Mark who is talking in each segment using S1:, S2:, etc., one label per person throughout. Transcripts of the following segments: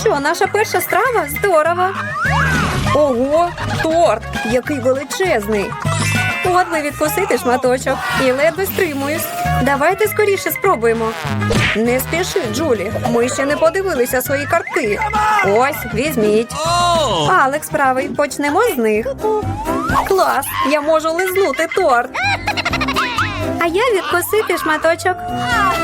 S1: що, наша перша страва? Здорово. Ого, торт, який величезний. От би відкусити шматочок і ледве стримуюсь. Давайте скоріше спробуємо. Не спіши, Джулі. Ми ще не подивилися свої картки. Ось, візьміть. Алекс правий, почнемо з них. Клас! Я можу лизнути торт. А я відкусити шматочок.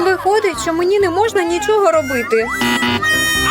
S1: Виходить, що мені не можна нічого робити.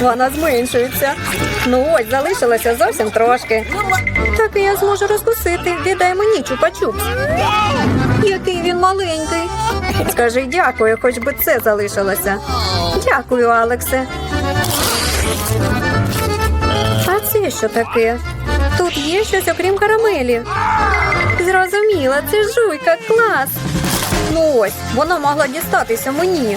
S1: Вона зменшується. Ну ось, залишилося зовсім трошки. Так і я зможу розкусити. Віддай мені чупа-чупс. Який він маленький. Скажи дякую, хоч би це залишилося. Дякую, Алексе. А це що таке? Тут є щось окрім карамелі. Зрозуміла, це жуйка, клас. Ну ось, вона могла дістатися мені.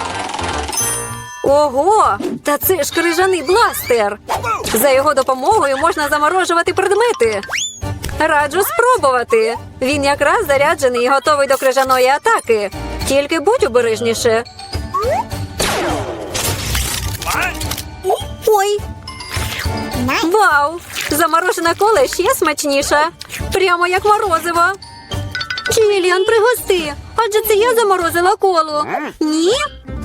S1: Ого, та це ж крижаний бластер. За його допомогою можна заморожувати предмети. Раджу спробувати. Він якраз заряджений і готовий до крижаної атаки. Тільки будь обережніше. Ой, вау! Заморожена кола ще смачніша. Прямо як морозиво. Чиліан, пригости. Адже це я заморозила колу. Ні?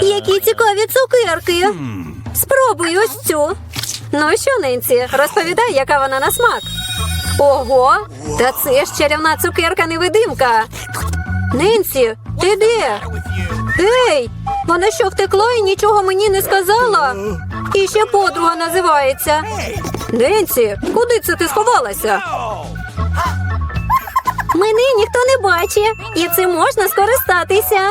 S1: Які цікаві цукерки. Спробуй ось цю. Ну що, Ненсі, розповідай, яка вона на смак. Ого, та це ж чарівна цукерка невидимка. Ненсі, ти де? Ей, вона що втекла і нічого мені не сказала? І ще подруга називається. Ненсі, куди це ти сховалася? Мене ніхто не бачить, і цим можна скористатися.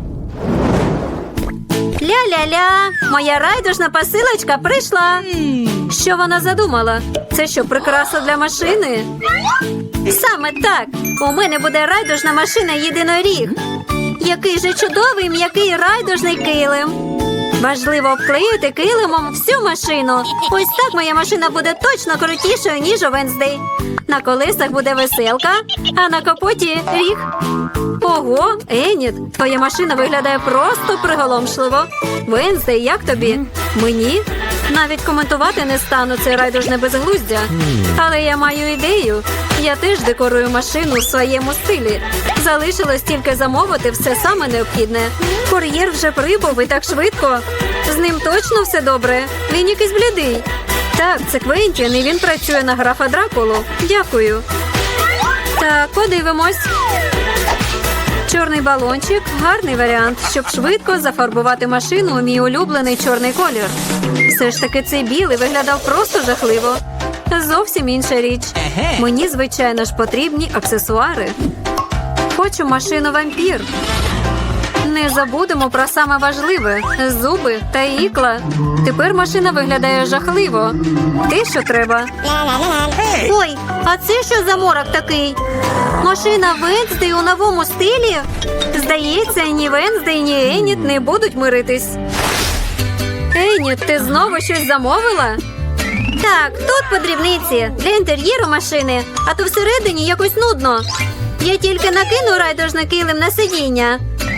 S1: Ля-ля-ля, моя райдужна посилочка прийшла. Що вона задумала? Це що, прикраса для машини? Саме так. У мене буде райдужна машина єдиноріг. Який же чудовий м'який райдужний килим. Важливо обклеїти килимом всю машину. Ось так моя машина буде точно крутішою, ніж у Венздей. На колесах буде веселка, а на капоті ріг. Ого, Еніт, твоя машина виглядає просто приголомшливо. Венздей, як тобі? Мені? Навіть коментувати не стану це райдужне безглуздя. Але я маю ідею. Я теж декорую машину у своєму стилі. Залишилось тільки замовити все саме необхідне. Кур'єр вже прибув і так швидко. З ним точно все добре. Він якийсь блідий. Так, це Квентін, і він працює на графа Дракулу. Дякую. Так, подивимось. Чорний балончик гарний варіант, щоб швидко зафарбувати машину у мій улюблений чорний колір. Все ж таки цей білий виглядав просто жахливо. Зовсім інша річ. Мені, звичайно ж, потрібні аксесуари. Хочу машину вампір. Не забудемо про саме важливе зуби та ікла. Тепер машина виглядає жахливо. Те, що треба. Ой, а це що за морок такий? Машина Венздей у новому стилі? Здається, ні Венздей, ні Еніт не будуть миритись. Еніт, ти знову щось замовила? Так, тут по дрібниці для інтер'єру машини, а то всередині якось нудно. Я тільки накину райдужний килим на сидіння.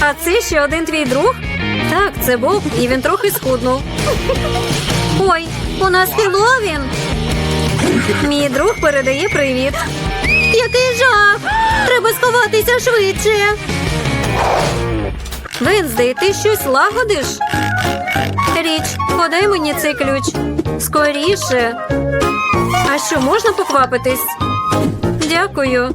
S1: А це ще один твій друг? Так, це Боб, і він трохи схуднув. Ой, у нас Хеллоуін. Мій друг передає привіт. Який жах! Треба сховатися швидше. Венздей, ти щось лагодиш? Річ, подай мені цей ключ. Скоріше. А що, можна поквапитись? Дякую.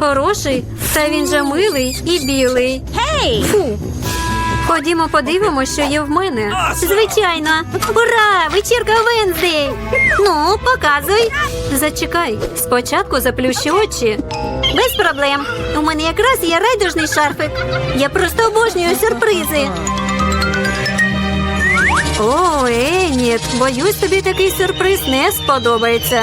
S1: Хороший, та він же милий і білий. Гей! Фу. Ходімо, подивимося, що є в мене. Звичайно. Ура! Вечірка Венздей! Ну, показуй. Зачекай, спочатку заплющи очі. Без проблем. У мене якраз є райдужний шарфик. Я просто обожнюю сюрпризи. О, Еніт, боюсь, тобі такий сюрприз не сподобається.